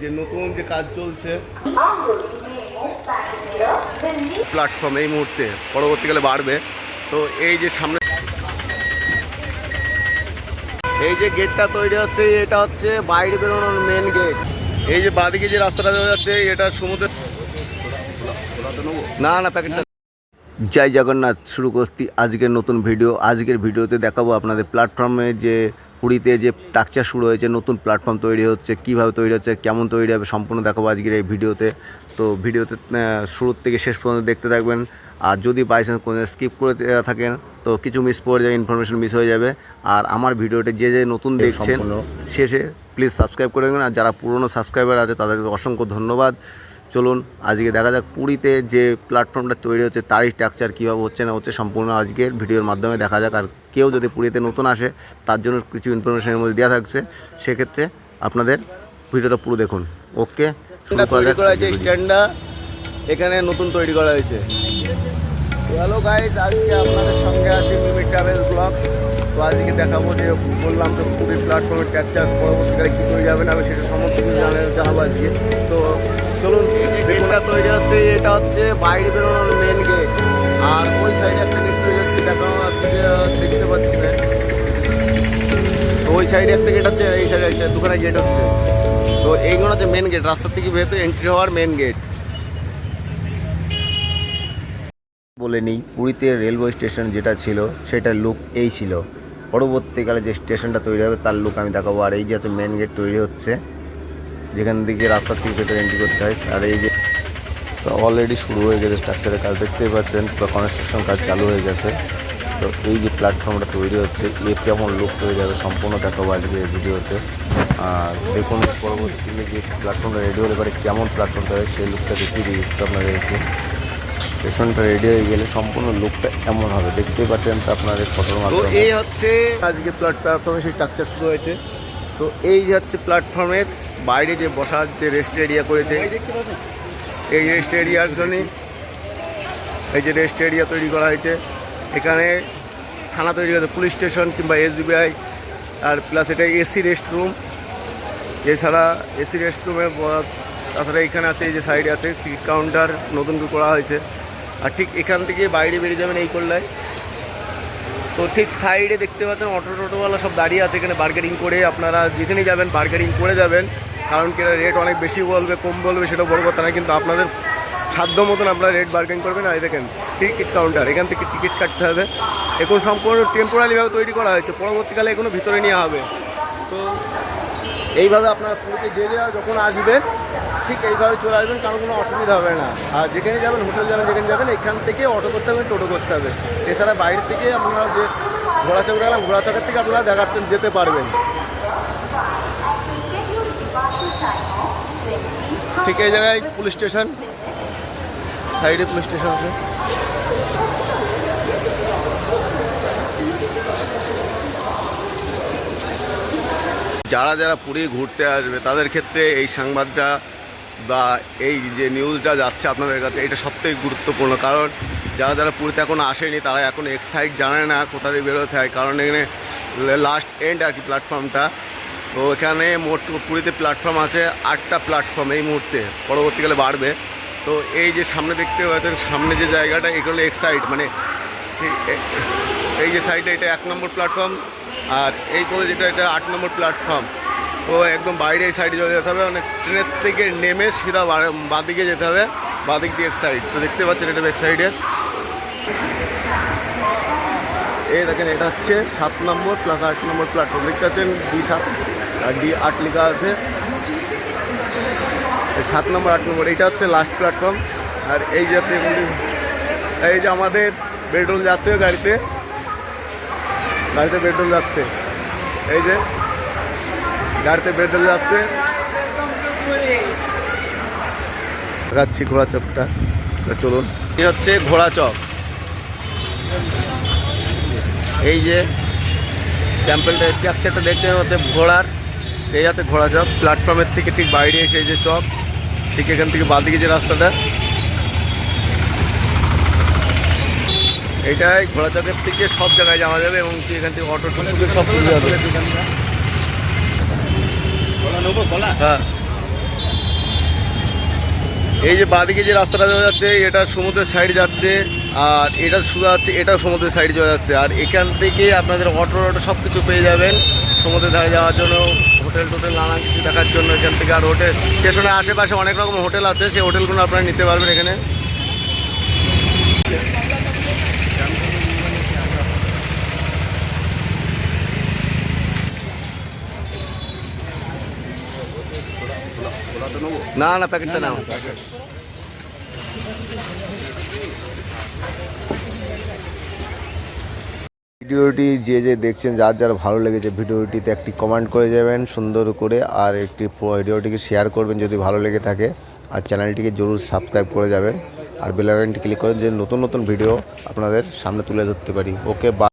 যে নতুন যে কাজ চলছে। প্ল্যাটফর্ম এই মুহূর্তে পরবর্তীকালে বাড়বে। তো এই যে সামনে এই যে গেটটা তৈরি হচ্ছে এটা হচ্ছে বাইরে বেরোনোর মেন গেট এই যে বাদিকে যে রাস্তাটা দেওয়া যাচ্ছে এটা সমুদ্রের না না প্যাকেটটা জয় জগন্নাথ শুরু করছি আজকের নতুন ভিডিও আজকের ভিডিওতে দেখাবো আপনাদের প্ল্যাটফর্মে যে পুরীতে যে টাকচার শুরু হয়েছে নতুন প্ল্যাটফর্ম তৈরি হচ্ছে কীভাবে তৈরি হচ্ছে কেমন তৈরি হবে সম্পূর্ণ দেখাবো আজকের এই ভিডিওতে। তো ভিডিওতে শুরুর থেকে শেষ পর্যন্ত দেখতে থাকবেন। আর যদি বাই চান্স কোনো স্কিপ করে থাকেন তো কিছু মিস পড়ে যাবে ইনফরমেশন মিস হয়ে যাবে। আর আমার ভিডিওটা যে যে নতুন দেখছেন শেষে প্লিজ সাবস্ক্রাইব করে দেবেন আর যারা পুরনো সাবস্ক্রাইবার আছে তাদেরকে অসংখ্য ধন্যবাদ। চলুন আজকে দেখা যাক পুরীতে যে প্ল্যাটফর্মটা তৈরি হচ্ছে তারই স্ট্রাকচার কীভাবে হচ্ছে না হচ্ছে সম্পূর্ণ আজকের ভিডিওর মাধ্যমে দেখা যাক। আর কেউ যদি পুরীতে নতুন আসে তার জন্য কিছু ইনফরমেশনের মধ্যে দেওয়া থাকছে সেক্ষেত্রে আপনাদের ভিডিওটা পুরো দেখুন। ওকে তৈরি করা হয়েছে স্ট্যান্ডটা এখানে নতুন তৈরি করা হয়েছে। হ্যালো গাইজ আজকে আপনাদের সঙ্গে আছি মিমি ট্রাভেল ব্লগস তো আজকে দেখাবো যে বললাম তো পুরীর প্ল্যাটফর্মের ট্যাকচার পরবর্তীকালে কী তৈরি হবে না সেটা সমস্ত কিছু জানাব আজকে। তো চলুন, গেটটা তৈরি হচ্ছে, এটা হচ্ছে বাইরে বেরোনোর মেন গেট আর ওই সাইডে একটা গেট তৈরি হচ্ছে দেখানো যাচ্ছে দেখতে পাচ্ছি না। ওই সাইডে একটা গেট হচ্ছে, এই সাইডে একটা দোকানে গেট হচ্ছে। তো এইগুলো হচ্ছে মেন গেট রাস্তা থেকে ভেতরে এন্ট্রি হওয়ার মেন গেট বলে নিই, পুরীতে রেলওয়ে স্টেশন যেটা ছিল সেটার লুক এই ছিল। পরবর্তীকালে যে স্টেশনটা তৈরি হবে, তার লুক আমি দেখাবো। আর এই যে আছে মেন গেট তৈরি হচ্ছে যেখান থেকে রাস্তার থেকে ভেতরে এন্ট্রি করতে হয়। আর এই যে তো অলরেডি শুরু হয়ে গেছে স্ট্রাকচারের কাজ। দেখতেই পাচ্ছেন পুরো কনস্ট্রাকশন কাজ চালু হয়ে গেছে। তো এই যে প্ল্যাটফর্মটা তৈরি হচ্ছে এ কেমন লুক তৈরি হবে সম্পূর্ণ দেখাবো আজকে এই ভিডিওতে। আর দেখুন পরবর্তীকালে যে প্ল্যাটফর্মটা রেডি হলে পরে কেমন প্ল্যাটফর্ম তৈরি সেই লুকটা দেখিয়ে দিই একটু আপনাদেরকে। স্টেশনটা রেডি হয়ে গেলে সম্পূর্ণ লুকটা এমন হবে। দেখতেই পাচ্ছেন তো আপনার এই ফটোর মাধ্যমে। এই হচ্ছে আজকে প্ল্যাটফর্মে সেই স্ট্রাকচার শুরু হয়েছে। তো এই যে হচ্ছে প্ল্যাটফর্মের বাইরে যে বসার যে রেস্ট এরিয়া করেছে এই রেস্ট এরিয়ার জন্য এই যে রেস্ট এরিয়া তৈরি করা হয়েছে। এখানে থানা তৈরি করেছে পুলিশ স্টেশন কিংবা এসবিআই আর প্লাস এটা এসি রেস্ট রুম এছাড়া এসি রেস্ট রুমের তাছাড়া এখানে আছে এই যে সাইডে আছে টিকিট কাউন্টার নতুন করে করা হয়েছে। আর ঠিক এখান থেকে বাইরে বেরিয়ে যাবেন এই করলায় তো ঠিক সাইডে দেখতে পাচ্ছেন অটো টোটোওয়ালা সব দাঁড়িয়ে আছে এখানে বার্গেনিং করে আপনারা যেখানেই যাবেন বার্গেনিং করে যাবেন। কারণ কি রেট অনেক বেশি বলবে, কম বলবে সেটা বড় কথা না কিন্তু আপনাদের সাধ্য মতন আপনারা রেট বার্গেন করবেন। আর দেখেন টিকিট কাউন্টার এখান থেকে টিকিট কাটতে হবে। এখন সম্পূর্ণ টেম্পোরারিভাবে তৈরি করা হয়েছে, পরবর্তীকালে এখনও ভিতরে নেওয়া হবে। তো এইভাবে আপনারা পুরীতে যে যে যখন আসবেন, ঠিক এইভাবে চলে আসবেন, কারণ কোনো অসুবিধা হবে না। আর যেখানে যাবেন হোটেল যাবেন, যেখানে যাবেন, এখান থেকে অটো করতে হবে, টোটো করতে হবে। এছাড়া বাইরে থেকে আপনারা যে ঘোড়াচক গেলাম ঘোড়াচকের থেকে আপনারা দেখাতে যেতে পারবেন। ঠিক এই জায়গায় পুলিশ স্টেশন। সাইডে পুলিশ স্টেশন আছে। যারা যারা পুরী ঘুরতে আসবে, তাদের ক্ষেত্রে এই সংবাদটা বা এই যে নিউজটা যাচ্ছে আপনাদের কাছে, এটা সবথেকে গুরুত্বপূর্ণ। কারণ যারা যারা পুরীতে এখন আসেনি, তারা এখন এক্সাইট জানে না কোথা দিয়ে বেরোতে হয়। কারণ এখানে লাস্ট এন্ড আর কি প্ল্যাটফর্মটা তো এখানে মোট পুরীতে প্ল্যাটফর্ম আছে, আটটা প্ল্যাটফর্ম এই মুহূর্তে, পরবর্তীকালে বাড়বে। তো এই যে সামনে দেখতে পাচ্ছেন, সামনে যে জায়গাটা, এগুলো এক্সাইট মানে এই- যে সাইডে এটা এক নম্বর প্ল্যাটফর্ম আর এই করে যেটা, এটা আট নম্বর প্ল্যাটফর্ম তো একদম বাইরে এই সাইডে চলে যেতে হবে মানে ট্রেনের থেকে নেমে সিধা বাঁদিকে যেতে হবে, বাঁদিক দিয়ে এক সাইড তো দেখতে পাচ্ছেন এটা এক সাইডের এই দেখেন, এটা হচ্ছে সাত নম্বর প্লাস আট নম্বর প্ল্যাটফর্ম দেখতে পাচ্ছেন ডি সাত ডি আট লেখা আছে। সাত নম্বর, আট নম্বর এইটা হচ্ছে লাস্ট প্ল্যাটফর্ম আর এই যে এই যে আমাদের পেট্রোল যাচ্ছে গাড়িতে। গাড়িতে পেট্রোল যাচ্ছে। এই যে, গাড়িতে পেট্রোল যাচ্ছে। দেখাচ্ছি ঘোড়া চকটা। চলুন। এই হচ্ছে ঘোড়া চক। এই যে টেম্পলটা স্ট্রাকচারটা দেখছেন? হচ্ছে ঘোড়ার এই যাচ্ছে ঘোড়া চক প্ল্যাটফর্মের থেকে ঠিক বাইরে এসে যে চক ঠিক এখান থেকে বাদিকে যে রাস্তাটা। এইটাই ঘোড়া চকের থেকে সব জায়গায় যাওয়া যাবে এবং কি এখান থেকে অটো টোটো সব সুবিধা হবে হ্যাঁ। এই যে বাদিকে যে রাস্তাটা যাচ্ছে এটা সমুদ্রের সাইড যাচ্ছে। আর এটা শুধু যাচ্ছে এটা সমুদ্রের সাইডে চলে যাচ্ছে। আর এখান থেকে আপনাদের অটো অটো সব কিছু পেয়ে যাবেন সমুদ্রের ধারে যাওয়ার জন্য হোটেল টোটেল নানা কিছু দেখার জন্য এখান থেকে। আর হোটেল স্টেশনের আশেপাশে অনেক রকম হোটেল আছে, সেই হোটেলগুলো আপনারা নিতে পারবেন এখানে। না না প্যাকেটটা নাও। ভিডিওটি যে যে দেখছেন, যার যার ভালো লেগেছে, ভিডিওটিতে একটি কমেন্ট করে যাবেন, সুন্দর করে, আর একটি ভিডিওটিকে শেয়ার করবেন যদি ভালো লেগে থাকে, আর চ্যানেলটিকে জরুর সাবস্ক্রাইব করে যাবেন, আর বেলাইকনটি ক্লিক করেন যে নতুন নতুন ভিডিও আপনাদের সামনে তুলে ধরতে পারি। ওকে বা